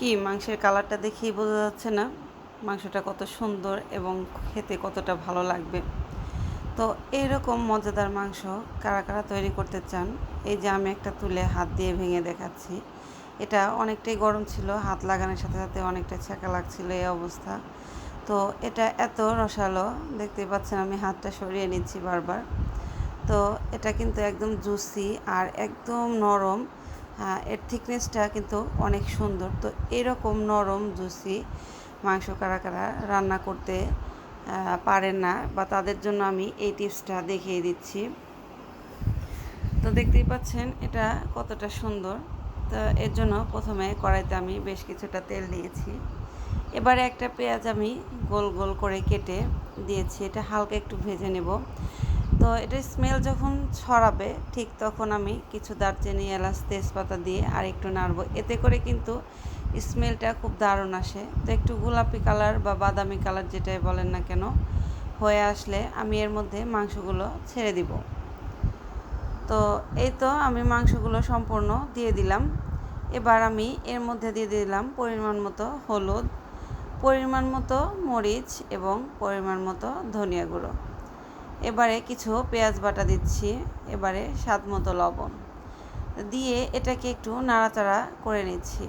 কি মাংসের কালারটা দেখেই বোঝা যাচ্ছে না। মাংসটা কত সুন্দর এবং খেতে কতটা ভালো লাগবে। তো এইরকম মজাদার মাংস কারা কারা তৈরি করতে চান, এই যে আমি একটা তুলে হাত দিয়ে ভেঙে দেখাচ্ছি। এটা অনেকটাই গরম ছিল, হাত লাগানোর সাথে সাথে অনেকটা ছ্যাঁকা লাগছিল এই অবস্থা। তো এটা এত রসালো দেখতে পাচ্ছেন আমি হাতটা সরিয়ে নিচ্ছি বারবার। তো এটা কিন্তু একদম জুসি আর একদম নরম এর থিকনেসটা কিন্তু অনেক সুন্দর। তো এরকম নরম, জুসি মাংস কারা কারা রান্না করতে পারেন না বা তাদের জন্য আমি এই টিপসটা দেখিয়ে দিচ্ছি। তো দেখতেই পাচ্ছেন এটা কতটা সুন্দর। তো এর জন্য প্রথমে কড়াইতে আমি বেশ কিছুটা তেল দিয়েছি এবারে একটা পেঁয়াজ আমি গোল গোল করে কেটে দিয়েছি। এটা হালকা একটু ভেজে নেব। তো এটা স্মেল যখন ছড়াবে, ঠিক তখন আমি কিছু দারচিনি, এলাচ, তেজপাতা দিয়ে আর একটু নাড়বো। এতে করে কিন্তু স্মেলটা খুব দারুণ আসে। তো একটু গোলাপি কালার বা বাদামি কালার যেটাই বলেন না কেন, হয়ে আসলে আমি এর মধ্যে মাংসগুলো ছেড়ে দিব। তো এই তো আমি মাংসগুলো সম্পূর্ণ দিয়ে দিলাম। এবার আমি এর মধ্যে দিয়ে দিলাম পরিমাণ মতো হলুদ, পরিমাণ মতো মরিচ এবং পরিমাণ মতো ধনিয়া গুঁড়ো। এবারে কিছু পেঁয়াজ বাটা দিচ্ছি, এবারে স্বাদ মতো লবণ। দিয়ে এটাকে একটু নাড়াচাড়া করে নিচ্ছি।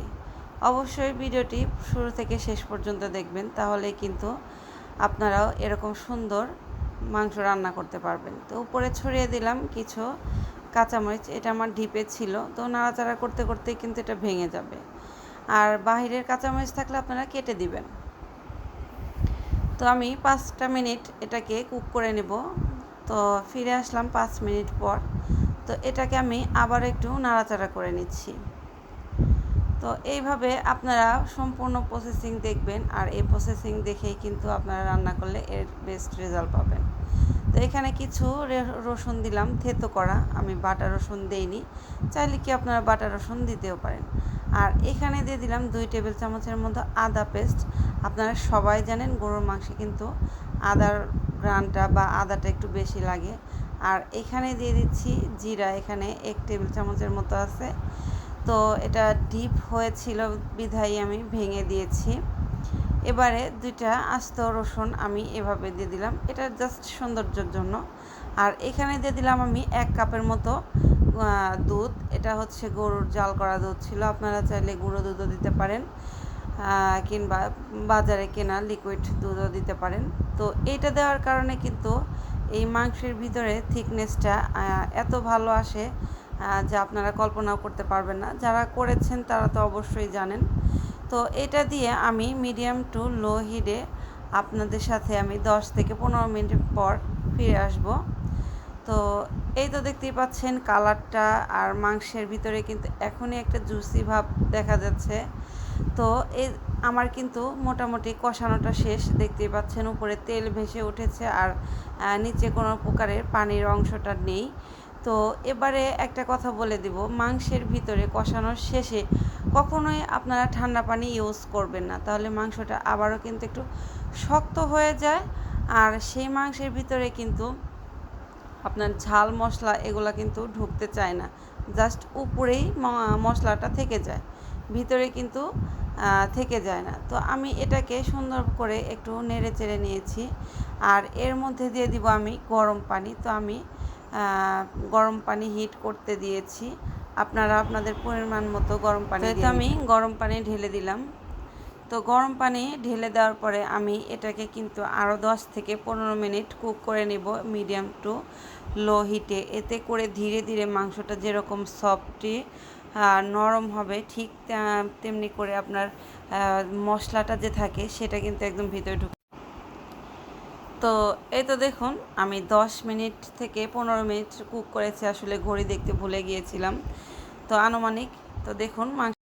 অবশ্যই ভিডিওটি শুরু থেকে শেষ পর্যন্ত দেখবেন, তাহলে কিন্তু আপনারাও এরকম সুন্দর মাংস রান্না করতে পারবেন। তো উপরে ছড়িয়ে দিলাম কিছু কাঁচামরিচ, এটা আমার ঢিপে ছিল, তো নাড়াচাড়া করতে করতে কিন্তু এটা ভেঙে যাবে। আর বাহিরের কাঁচামরিচ থাকলে আপনারা কেটে দিবেন। তো আমি পাঁচটা মিনিট এটাকে কুক করে নেব। তো ফিরে আসলাম পাঁচ মিনিট পর। তো এটাকে আমি আবার একটু নাড়াচাড়া করে নিচ্ছি। তো এইভাবে আপনারা সম্পূর্ণ প্রসেসিং দেখবেন আর এই প্রসেসিং দেখেই কিন্তু আপনারা রান্না করলে এর বেস্ট রেজাল্ট পাবেন। তো এখানে কিছু রসুন দিলাম, থেতো করা। আমি বাটা রসুন দেইনি। চাইলে কি আপনারা বাটা রসুন দিতেও পারেন। আর এখানে দিয়ে দিলাম দুই টেবিল চামচের মতো আদা পেস্ট। আপনারা সবাই জানেন গরুর মাংসে কিন্তু আদার গ্রানটা বা আদাটা একটু বেশি লাগে। আর এখানে দিয়ে দিচ্ছি জিরা, এখানে এক টেবিল চামচের মতো আছে। তো এটা ডিপ হয়েছিল, বিধাই আমি ভেঙে দিয়েছি। এবারে দুইটা আস্ত রসুন আমি এভাবে দিয়ে দিলাম। এটা জাস্ট সৌন্দর্যের জন্য। আর এখানে দিয়ে দিলাম আমি এক কাপের মতো দুধ। এটা হচ্ছে গরুর জাল করা দুধ ছিল। আপনারা চাইলে গুঁড়ো দুধও দিতে পারেন কিংবা বাজারে কেনা লিকুইড দুধও দিতে পারেন। তো এইটা দেওয়ার কারণে কিন্তু এই মাংসের ভিতরে থিকনেসটা এত ভালো আসে যে আপনারা কল্পনাও করতে পারবেন না। যারা করেছেন তারা তো অবশ্যই জানেন। তো এটা দিয়ে আমি মিডিয়াম টু লো হিটে আপনাদের সাথে আমি 10 থেকে পনেরো মিনিট পর ফিরে আসব। তো এই তো দেখতেই পাচ্ছেন কালারটা আর মাংসের ভিতরে কিন্তু এখনই একটা জুসি ভাব দেখা যাচ্ছে। তো এই আমার কিন্তু মোটামুটি কষানোটা শেষ, দেখতেই পাচ্ছেন উপরে তেল ভেসে উঠেছে আর নিচে কোনো প্রকারের পানির অংশটা নেই। তো এবারে একটা কথা বলে দিব, মাংসের ভিতরে কষানোর শেষে কখনোই আপনারা ঠান্ডা পানি ইউজ করবেন না। তাহলে মাংসটা আবারও কিন্তু একটু শক্ত হয়ে যায় আর সেই মাংসের ভিতরে কিন্তু আপনার ঝাল মশলা এগুলা কিন্তু ঢুকতে চায় না। জাস্ট উপরেই মশলাটা থেকে যায়। ভিতরে কিন্তু থেকে যায় না। তো আমি এটাকে সুন্দর করে একটু নেড়ে চেড়ে নিয়েছি। আর এর মধ্যে দিয়ে দিব আমি গরম পানি। তো আমি গরম পানি হিট করতে দিয়েছি। আপনারা আপনাদের পরিমাণ মতো গরম পানি তো আমি গরম পানি ঢেলে দিলাম। তো গরম পানি ঢেলে দেওয়ার পরে আমি এটাকে কিন্তু আরও দশ থেকে পনেরো মিনিট কুক করে নেব মিডিয়াম টু লো হিটে। এতে করে ধীরে ধীরে মাংসটা যেরকম সফটি নরম হবে, ঠিক তেমনি করে আপনার মশলাটা যে থাকে সেটা কিন্তু একদম ভিতরে ঢুক তো এই তো দেখুন, আমি দশ মিনিট থেকে পনেরো মিনিট কুক করেছি, আসলে ঘড়ি দেখতে ভুলে গিয়েছিলাম। তো আনুমানিক, তো দেখুন মাংস